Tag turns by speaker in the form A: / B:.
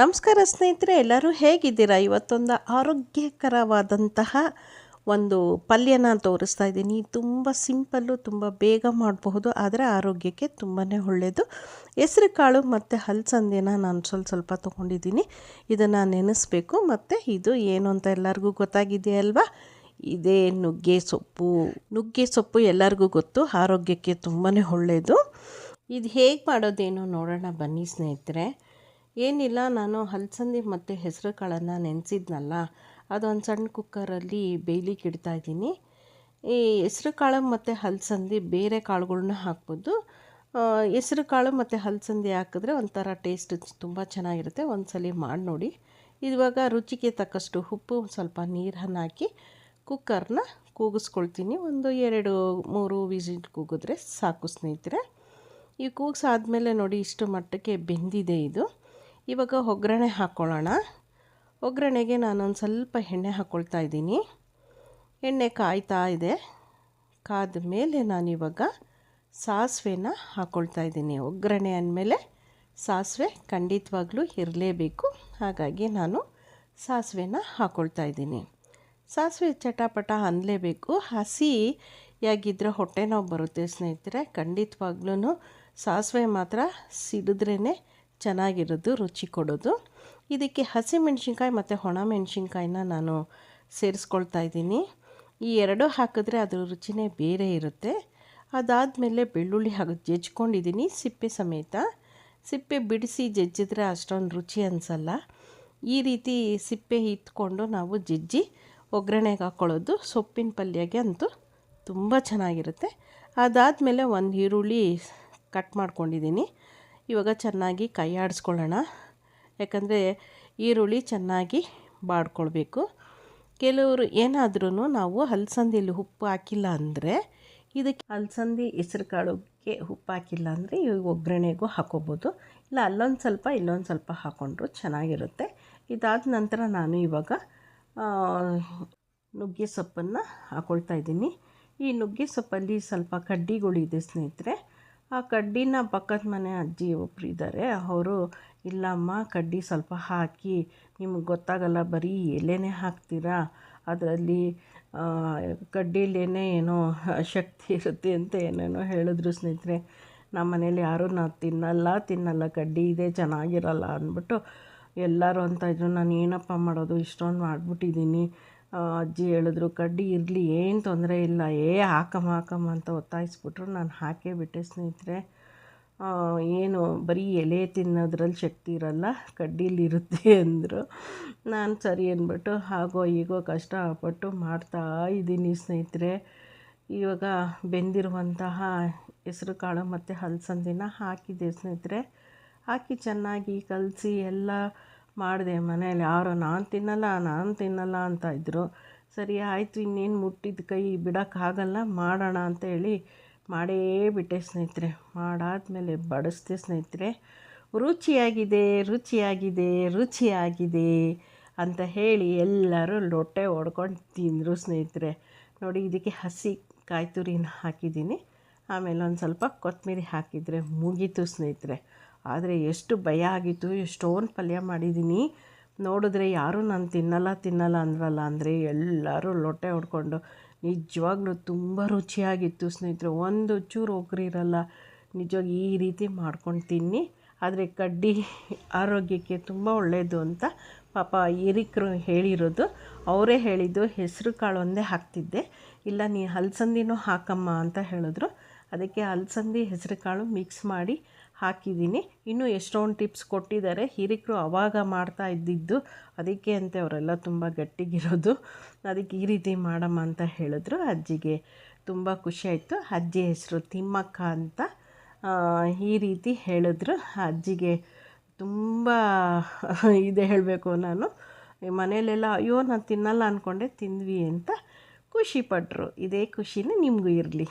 A: ನಮಸ್ಕಾರ ಸ್ನೇಹಿತರೆ, ಎಲ್ಲರೂ ಹೇಗಿದ್ದೀರಾ? ಇವತ್ತೊಂದು ಆರೋಗ್ಯಕರವಾದಂತಹ ಒಂದು ಪಲ್ಯನ ತೋರಿಸ್ತಾ ಇದ್ದೀನಿ. ತುಂಬ ಸಿಂಪಲ್ಲು, ತುಂಬ ಬೇಗ ಮಾಡಬಹುದು, ಆದರೆ ಆರೋಗ್ಯಕ್ಕೆ ತುಂಬಾ ಒಳ್ಳೆಯದು ಹೆಸ್ರು ಕಾಳು ಮತ್ತು ಹಲಸಂದೆನ ನಾನು ಸ್ವಲ್ಪ ಸ್ವಲ್ಪ ತೊಗೊಂಡಿದ್ದೀನಿ. ಇದನ್ನು ನೆನೆಸ್ಬೇಕು. ಮತ್ತು ಇದು ಏನು ಅಂತ ಎಲ್ಲರಿಗೂ ಗೊತ್ತಾಗಿದೆಯಲ್ವಾ? ಇದೇ ನುಗ್ಗೆ ಸೊಪ್ಪು. ನುಗ್ಗೆ ಸೊಪ್ಪು ಎಲ್ಲರಿಗೂ ಗೊತ್ತು, ಆರೋಗ್ಯಕ್ಕೆ ತುಂಬಾ ಒಳ್ಳೆಯದು ಇದು ಹೇಗೆ ಮಾಡೋದೇನು ನೋಡೋಣ ಬನ್ನಿ ಸ್ನೇಹಿತರೆ. ಏನಿಲ್ಲ, ನಾನು ಹಲಸಂದಿ ಮತ್ತು ಹೆಸರು ಕಾಳನ್ನು ನೆನೆಸಿದ್ನಲ್ಲ, ಅದೊಂದು ಸಣ್ಣ ಕುಕ್ಕರಲ್ಲಿ ಬೇಯ್ಲಿ ಕಿಡ್ತಾ ಇದ್ದೀನಿ. ಈ ಹೆಸ್ರು ಕಾಳು ಮತ್ತು ಹಲಸಂದಿ ಬೇರೆ ಕಾಳುಗಳ್ನ ಹಾಕ್ಬೋದು. ಹೆಸ್ರು ಕಾಳು ಮತ್ತು ಹಲಸಂದಿ ಹಾಕಿದ್ರೆ ಒಂಥರ ಟೇಸ್ಟ್ ತುಂಬ ಚೆನ್ನಾಗಿರುತ್ತೆ. ಒಂದು ಸಲ ಮಾಡಿ ನೋಡಿ. ಇವಾಗ ರುಚಿಗೆ ತಕ್ಕಷ್ಟು ಉಪ್ಪು, ಸ್ವಲ್ಪ ನೀರನ್ನು ಹಾಕಿ ಕುಕ್ಕರ್ನ ಕೂಗಿಸ್ಕೊಳ್ತೀನಿ. ಒಂದು ಎರಡು ಮೂರು ವಿಸಿಟ್ ಕೂಗಿದ್ರೆ ಸಾಕು ಸ್ನೇಹಿತರೆ. ಈ ಕೂಗಿಸಾದ್ಮೇಲೆ ನೋಡಿ ಇಷ್ಟು ಮಟ್ಟಕ್ಕೆ ಬೆಂದಿದೆ ಇದು. ಇವಾಗ ಒಗ್ಗರಣೆ ಹಾಕ್ಕೊಳ್ಳೋಣ ಒಗ್ಗರಣೆಗೆ ನಾನೊಂದು ಸ್ವಲ್ಪ ಎಣ್ಣೆ ಹಾಕ್ಕೊಳ್ತಾ ಇದ್ದೀನಿ. ಎಣ್ಣೆ ಕಾಯ್ತಾ ಇದೆ. ಕಾದ ಮೇಲೆ ನಾನಿವಾಗ ಸಾಸಿವೆನ ಹಾಕ್ಕೊಳ್ತಾ ಇದ್ದೀನಿ. ಒಗ್ಗರಣೆ ಅಂದಮೇಲೆ ಸಾಸಿವೆ ಖಂಡಿತವಾಗ್ಲೂ ಇರಲೇಬೇಕು. ಹಾಗಾಗಿ ನಾನು ಸಾಸಿವೆನ ಹಾಕ್ಕೊಳ್ತಾ ಇದ್ದೀನಿ. ಸಾಸಿವೆ ಚಟಾಪಟ ಅನ್ನಲೇಬೇಕು ಹಸಿ ಯಾಗಿದ್ದರೆ ಹೊಟ್ಟೆ ನೋವು ಬರುತ್ತೆ ಸ್ನೇಹಿತರೆ. ಖಂಡಿತವಾಗ್ಲೂ ಸಾಸಿವೆ ಮಾತ್ರ ಸಿಡಿದ್ರೇ ಚೆನ್ನಾಗಿರೋದು, ರುಚಿ ಕೊಡೋದು. ಇದಕ್ಕೆ ಹಸಿಮೆಣ್ಸಿನ್ಕಾಯಿ ಮತ್ತು ಒಣ ಮೆಣಸಿನ್ಕಾಯಿನ ನಾನು ಸೇರಿಸ್ಕೊಳ್ತಾ ಇದ್ದೀನಿ. ಈ ಎರಡೂ ಹಾಕಿದ್ರೆ ಅದರ ರುಚಿನೇ ಬೇರೆ ಇರುತ್ತೆ. ಅದಾದಮೇಲೆ ಬೆಳ್ಳುಳ್ಳಿ ಹಾಕಿ ಜಜ್ಕೊಂಡಿದ್ದೀನಿ ಸಿಪ್ಪೆ ಸಮೇತ. ಸಿಪ್ಪೆ ಬಿಡಿಸಿ ಜಜ್ಜಿದ್ರೆ ಅಷ್ಟೊಂದು ರುಚಿ ಅನಿಸಲ್ಲ. ಈ ರೀತಿ ಸಿಪ್ಪೆ ಇಟ್ಕೊಂಡು ನಾವು ಜಜ್ಜಿ ಒಗ್ಗರಣೆಗೆ ಹಾಕ್ಕೊಳ್ಳೋದು ಸೊಪ್ಪಿನ ಪಲ್ಯಗೆ ಅಂತೂ ತುಂಬ ಚೆನ್ನಾಗಿರುತ್ತೆ. ಅದಾದಮೇಲೆ ಒಂದು ಈರುಳ್ಳಿ ಕಟ್ ಮಾಡ್ಕೊಂಡಿದ್ದೀನಿ. ಇವಾಗ ಚೆನ್ನಾಗಿ ಕೈ ಆಡಿಸ್ಕೊಳ್ಳೋಣ ಯಾಕಂದರೆ ಈರುಳ್ಳಿ ಚೆನ್ನಾಗಿ ಬಾಡ್ಕೊಳ್ಬೇಕು. ಕೆಲವರು ಏನಾದ್ರೂ ನಾವು ಹಲಸಂದಿಲಿ ಉಪ್ಪು ಹಾಕಿಲ್ಲ ಅಂದರೆ ಇದಕ್ಕೆ ಅಲಸಂದಿ ಹೆಸ್ರು ಕಾಳುಗೆ ಉಪ್ಪು ಹಾಕಿಲ್ಲ ಅಂದರೆ ಈ ಒಗ್ಗರಣೆಗೂ ಹಾಕೋಬೋದು. ಇಲ್ಲ, ಅಲ್ಲೊಂದು ಸ್ವಲ್ಪ, ಇಲ್ಲೊಂದು ಸ್ವಲ್ಪ ಹಾಕ್ಕೊಂಡ್ರು ಚೆನ್ನಾಗಿರುತ್ತೆ. ಇದಾದ ನಂತರ ನಾನು ಇವಾಗ ನುಗ್ಗೆ ಸೊಪ್ಪನ್ನು ಹಾಕ್ಕೊಳ್ತಾ ಇದ್ದೀನಿ. ಈ ನುಗ್ಗೆ ಸೊಪ್ಪಲ್ಲಿ ಸ್ವಲ್ಪ ಕಡ್ಡಿಗಳಿದೆ ಸ್ನೇಹಿತರೆ ಆ ಕಡ್ಡಿನ ಪಕ್ಕದ ಮನೆ ಅಜ್ಜಿ ಒಬ್ಬರು ಇದ್ದಾರೆ ಅವರು, ಇಲ್ಲಮ್ಮ, ಕಡ್ಡಿ ಸ್ವಲ್ಪ ಹಾಕಿ, ನಿಮಗೆ ಗೊತ್ತಾಗಲ್ಲ, ಬರೀ ಎಲೆನೇ ಹಾಕ್ತೀರಾ? ಅದರಲ್ಲಿ ಕಡ್ಡಿಲೇನೆ ಏನೋ ಶಕ್ತಿ ಇರುತ್ತೆ ಅಂತ ಏನೇನೋ ಹೇಳಿದ್ರು ಸ್ನೇಹಿತರೆ. ನಮ್ಮ ಮನೇಲಿ ಯಾರೂ ನಾವು ತಿನ್ನಲ್ಲ ತಿನ್ನಲ್ಲ, ಕಡ್ಡಿ ಇದೆ, ಚೆನ್ನಾಗಿರಲ್ಲ ಅಂದ್ಬಿಟ್ಟು ಎಲ್ಲರೂ ಅಂತ ಇದ್ರು. ನಾನು ಏನಪ್ಪ ಮಾಡೋದು, ಇಷ್ಟೊಂದು ಮಾಡಿಬಿಟ್ಟಿದ್ದೀನಿ ಅಜ್ಜಿ ಹೇಳಿದ್ರು, ಕಡ್ಡಿ ಇರಲಿ, ಏನು ತೊಂದರೆ ಇಲ್ಲ, ಏ, ಹಾಕಮ್ಮ ಹಾಕಮ್ಮ ಅಂತ ಒತ್ತಾಯಿಸ್ಬಿಟ್ರು. ನಾನು ಹಾಕೇ ಬಿಟ್ಟೆ ಸ್ನೇಹಿತರೆ. ಏನು, ಬರೀ ಎಲೆ ತಿನ್ನೋದ್ರಲ್ಲಿ ಶಕ್ತಿ ಇರಲ್ಲ ಕಡ್ಡಿಲಿರುತ್ತೆ ಅಂದರು. ನಾನು ಸರಿ ಅಂದ್ಬಿಟ್ಟು, ಹಾಗೋ, ಹೀಗೋ ಕಷ್ಟಪಟ್ಟು ಮಾಡ್ತಾ ಇದ್ದೀನಿ ಸ್ನೇಹಿತರೆ. ಇವಾಗ ಬೆಂದಿರುವಂತಹ ಹೆಸರು, ಕಾಳು ಮತ್ತು ಹಲಸಂದಿನ ಹಾಕಿದೆ ಸ್ನೇಹಿತರೆ. ಹಾಕಿ ಚೆನ್ನಾಗಿ ಕಲಸಿ, ಎಲ್ಲ ಮಾಡಿದೆ ಮನೇಲಿ. ಯಾರು, ನಾನು ತಿನ್ನಲ್ಲ ನಾನು ತಿನ್ನಲ್ಲ ಅಂತ ಇದ್ದರು ಸರಿ, ಆಯಿತು, ಇನ್ನೇನು ಮುಟ್ಟಿದ ಕೈ ಬಿಡೋಕ್ಕಾಗಲ್ಲ, ಮಾಡೋಣ ಅಂತ ಹೇಳಿ ಮಾಡೇ ಬಿಟ್ಟೆ ಸ್ನೇಹಿತರೆ. ಮಾಡಾದಮೇಲೆ ಬಡಿಸ್ದೆ ಸ್ನೇಹಿತರೆ. ರುಚಿಯಾಗಿದೆ ರುಚಿಯಾಗಿದೆ ರುಚಿಯಾಗಿದೆ ಅಂತ ಹೇಳಿ ಎಲ್ಲರೂ ಲೊಟ್ಟೆ ಹೊಡ್ಕೊಂಡು ತಿಂದರು ಸ್ನೇಹಿತರೆ. ನೋಡಿ, ಇದಕ್ಕೆ ಹಸಿ ಕಾಯಿ ತುರಿನ ಹಾಕಿದ್ದೀನಿ. ಆಮೇಲೆ ಒಂದು ಸ್ವಲ್ಪ ಕೊತ್ತಂಬರಿ ಹಾಕಿದರೆ ಮುಗೀತು ಸ್ನೇಹಿತರೆ. ಆದರೆ ಎಷ್ಟು ಭಯ ಆಗಿತ್ತು, ಎಷ್ಟೊಂದು ಪಲ್ಯ ಮಾಡಿದ್ದೀನಿ ನೋಡಿದ್ರೆ ಯಾರೂ ನಾನು ತಿನ್ನಲ್ಲ ತಿನ್ನಲ್ಲ ಅಂದ್ರಲ್ಲ ಅಂದರೆ ಎಲ್ಲರೂ ಲೊಟ್ಟೆ ಹೊಡ್ಕೊಂಡು ನಿಜವಾಗ್ಲೂ ತುಂಬ ರುಚಿಯಾಗಿತ್ತು ಸ್ನೇಹಿತರೆ. ಒಂದು ಚೂರು ಒಗ್ರಿರಲ್ಲ ನಿಜವಾಗಿ ಈ ರೀತಿ ಮಾಡ್ಕೊಂಡು ತಿನ್ನಿ. ಆದರೆ ಕಡ್ಡಿ ಆರೋಗ್ಯಕ್ಕೆ ತುಂಬ ಒಳ್ಳೆಯದು ಅಂತ ಪಾಪ ಹಿರಿಕರು ಹೇಳಿರೋದು. ಅವರೇ ಹೇಳಿದ್ದು, ಹೆಸರು ಕಾಳು ಒಂದೇ ಹಾಕ್ತಿದ್ದೆ. ಇಲ್ಲ, ನೀ ಹಲಸಂದಿನೂ ಹಾಕಮ್ಮ ಅಂತ ಹೇಳಿದ್ರು. ಅದಕ್ಕೆ ಅಲಸಂದಿ ಹೆಸರು ಕಾಳು ಮಿಕ್ಸ್ ಮಾಡಿ ಹಾಕಿದ್ದೀನಿ. ಇನ್ನೂ ಎಷ್ಟೊಂದು ಟಿಪ್ಸ್ ಕೊಟ್ಟಿದ್ದಾರೆ. ಹಿರಿಕರು ಅವಾಗ ಮಾಡ್ತಾ ಇದ್ದಿದ್ದು ಅದಕ್ಕೆ ಅಂತೆ ಅವರೆಲ್ಲ ತುಂಬ ಗಟ್ಟಿಗಿರೋದು. ಅದಕ್ಕೆ ಈ ರೀತಿ ಮಾಡಮ್ಮ ಅಂತ ಹೇಳಿದ್ರು. ಅಜ್ಜಿಗೆ ತುಂಬ ಖುಷಿಯಾಯಿತು ಅಜ್ಜಿ ಹೆಸರು ತಿಮ್ಮಕ್ಕ ಅಂತ ಈ ರೀತಿ ಹೇಳಿದ್ರು. ಅಜ್ಜಿಗೆ ತುಂಬ ಇದೆ ಹೇಳಬೇಕು ನಾನು. ಮನೆಯಲ್ಲೆಲ್ಲ, ಅಯ್ಯೋ, ನಾನು ತಿನ್ನಲ್ಲ ಅಂದ್ಕೊಂಡೆ ತಿಂದ್ವಿ ಅಂತ ಖುಷಿಪಟ್ಟರು ಇದೇ ಖುಷಿನೇ ನಿಮಗೂ ಇರಲಿ.